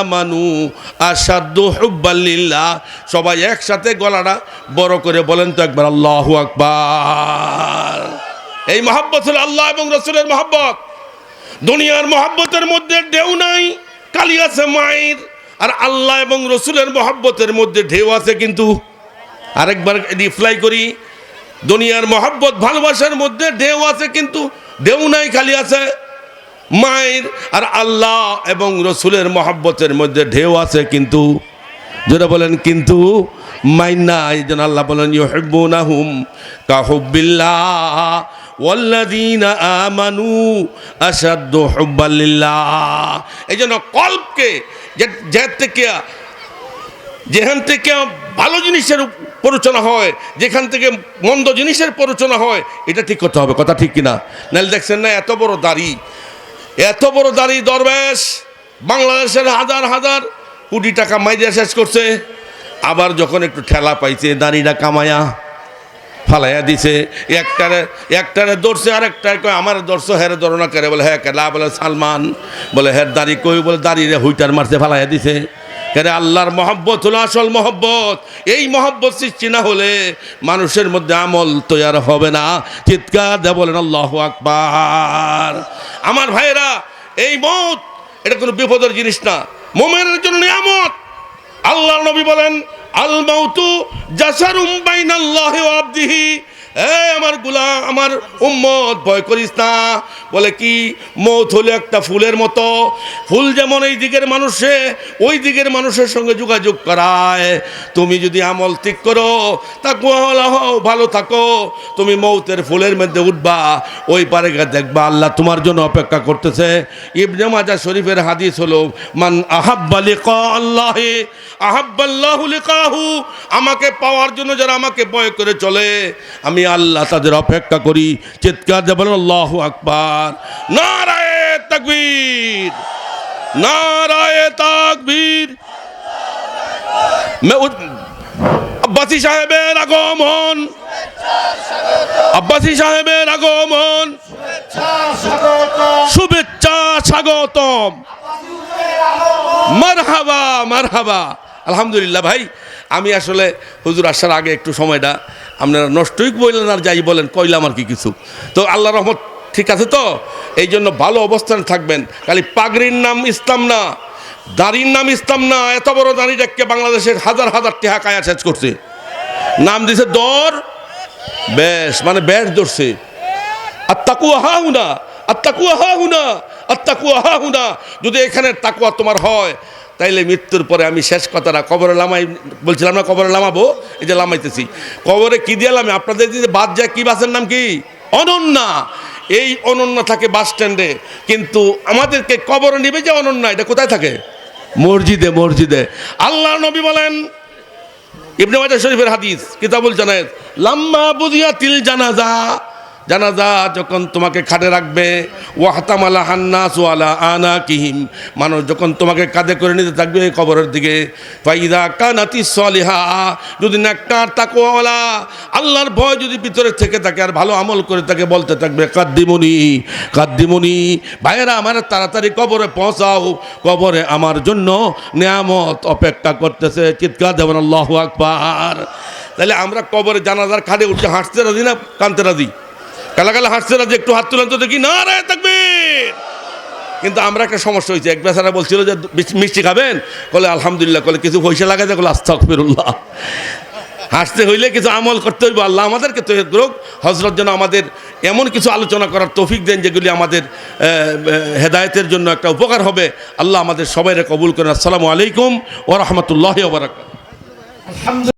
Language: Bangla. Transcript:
আমানু আশাদ্দু হুব্বাল্লিল্লাহ সবাই একসাথে গলাটা বড় করে বলেন তো একবার, আল্লাহু আকবার। এই মহাব্বত হলো আল্লাহ এবং রসুলের মহাব্বত। দুনিয়ার মহাব্বতের মধ্যে ঢেউ নাই, কালি আছে মায়ের, আর আল্লাহ এবং রসুলের মহাব্বতের মধ্যে ঢেউ আছে কিন্তু। আরেকবার রিপ্লাই করি, দুনিয়ার মহাব্বত ভালোবাসার মধ্যে ঢেউ আছে কিন্তু, ঢেউ নাই, খালি আছে মায়ের আর আল্লাহ এবং রসুলের মহাব্বতের মধ্যে ঢেউ আছে কিন্তু। যেটা বলেন, কিন্তু মাইনা এই জন্য আল্লাহ বলেন ওয়াল্লাযীনা আমানু আশাদ্দু হুব্বাল লিল্লাহ। এই জন্য কল্পকে থেকে, যেখান থেকে ভালো জিনিসের পরিচনা হয়, যেখান থেকে মন্দ জিনিসের পরিচনা হয়, এটা ঠিক করতে হবে। কথা ঠিক কিনা? নাহলে দেখছেন না, এত বড় দাড়ি। এত বড় দাড়ি দরবেশ। বাংলাদেশের হাজার হাজার কোটি টাকা মাইজা শেষ করছে। আবার যখন একটু ঠেলা পাইছে, দাঁড়িটা কামায়া ফালাইয়া দিছে। একটারে একটারে ধরছে আর একটারে কয়, আমার দর্শ হেরে ধরো করে? বলে হ্যাঁ কেলা। বলে, সালমান। বলে হ্যাঁ দাঁড়ি কই? বলে দাঁড়িয়ে হুইটার মারছে, ফালাইয়া দিছে। কেরে আল্লাহর মহব্বত হলো আসল মহব্বত। এই মহব্বত সৃষ্টি না হলে মানুষের মধ্যে আমল তৈয়ার হবে না। চিৎকার দে বলেন, আল্লাহ আকবার। আমার ভাইয়েরা, এই মত, এটা কোনো বিপদের জিনিস না। মোমেনের জন্য নিয়ামত। আল্লাহ নবী বলেন আল মাউতু জাসারুম বাইনাল্লাহি ওয়া আবদিহি। এ আমারগুলা আমার উম্মত, ভয় করিস না। বলে কি? মৌত হলো একটা ফুলের মতো। ফুল যেমন এই দিকের মানুষে, ওই দিকের মানুষের সঙ্গে যোগাযোগ করায়। তুমি যদি আমল ঠিক করো তা হও, ভালো থাকো। তুমি মৌতের ফুলের মধ্যে উঠবা, ওই পারে দেখবা, আল্লাহ তোমার জন্য অপেক্ষা করতেছে। ইবনে মাজা শরীফের হাদিস হলো, মান আহাব্বা লিকা আল্লাহে, আহাব্বাল্লাহু লিকাহু। আমাকে পাওয়ার জন্য যারা আমাকে ভয় করে চলে, আমি আল্লাহ তাদের অপেক্ষা করি। চিৎকার দিয়ে বলেন, আল্লাহু আকবার। নারায়ে তাকবীর। নারায়ে তাকবীর। আব্বাসী সাহেবের আগমন। আব্বাসী সাহেবের আগমন। শুভেচ্ছা স্বাগতম। মারহাবা মারহাবা। আলহামদুলিল্লাহ ভাই আমি আসলে হুজুর আসার আগে একটু সময়টা, আপনারা নষ্টই বললেন আর যাই বলেন, কইলাম আর কি কিছু। তো আল্লাহ রহমত ঠিক আছে তো? এই জন্য ভালো অবস্থানে থাকবেন। খালি পাগড়ির নাম ইসলাম না, দাড়ির নাম ইসলাম না, এত বড় দাড়িটাকে বাংলাদেশের হাজার হাজার টেহা কায়া শেষ করছে। নাম দিছে দর, বেশ মানে বেশ ধরছে। আর তাকুয়া হা হুনা আর তাকুয়া হা হুনা আর তাকুয়া হা হুনা যদি এখানে তাকুয়া তোমার হয় তাইলে মৃত্যুর পরে আমি শেষ কথাটা কবরে লামাই, বলছিলাম না কবরে লামাবো? এই যে লামাইতেছি। কবরে কি দিয়ে লামে? আপনাদের যে বাদ যায়, কি বাসের নাম কি? অনন্যা। এই অনন্যা থাকে বাস স্ট্যান্ডে। কিন্তু আমাদেরকে কবরে নিবে যে অনন্যা, এটা কোথায় থাকে? মসজিদে মসজিদে। আল্লাহ নবী বলেন, ইবনে মাজাহ শরীফের হাদিস, কিতাবুল জানায়েত, লাম্মা বুদিয়াতিল জানাজা। জানাজা যখন তোমাকে খাটে রাখবে, ওয়াহতামালা হান্নাস ওয়ালা আনা কিহিম মানুষ যখন তোমাকে কাঁধে করে নিতে থাকবে এই কবরের দিকে। ফাইদা কানাতি সলিহা, যদি না নাক্কার তাকওয়ালা আল্লাহর ভয় যদি ভিতরে থেকে থাকে আর ভালো আমল করে তাকে বলতে থাকবে, কাদ্দিমনি কাদ্দিমনি, ভাইয়েরা আমার তাড়াতাড়ি কবরে পৌঁছাও। কবরে আমার জন্য নিয়ামত অপেক্ষা করতেছে। চিৎকার দেবেন, আল্লাহ আকবার। তাহলে আমরা কবরে জানাজার খাটে উঠে হাঁটতে রাজি না কানতে রাজি? কালা কালা হাঁটতে রাজি একটু হাত তুলেন তো দেখি। না রে থাকবে কিন্তু আমরা একটা সমস্যা হয়েছে। এক বেচারা বলছিল যে মিষ্টি- খাবেন? বলে আলহামদুলিল্লাহ। বলে কিছু পয়সা লাগাই যায়। বলে আস্তাক ফিরুল্লাহ হাসতে হইলে কিছু আমল করতে হইব। আল্লাহ আমাদেরকে তো রোগ হজরত যেন আমাদের এমন কিছু আলোচনা করার তৌফিক দেন যেগুলি আমাদের আহ, জন্য একটা উপকার হবে। আল্লাহ আমাদের সবাইরে কবুল করেন। আসসালামু আলাইকুম ও রহমতুল্লাহ ওবরাকাত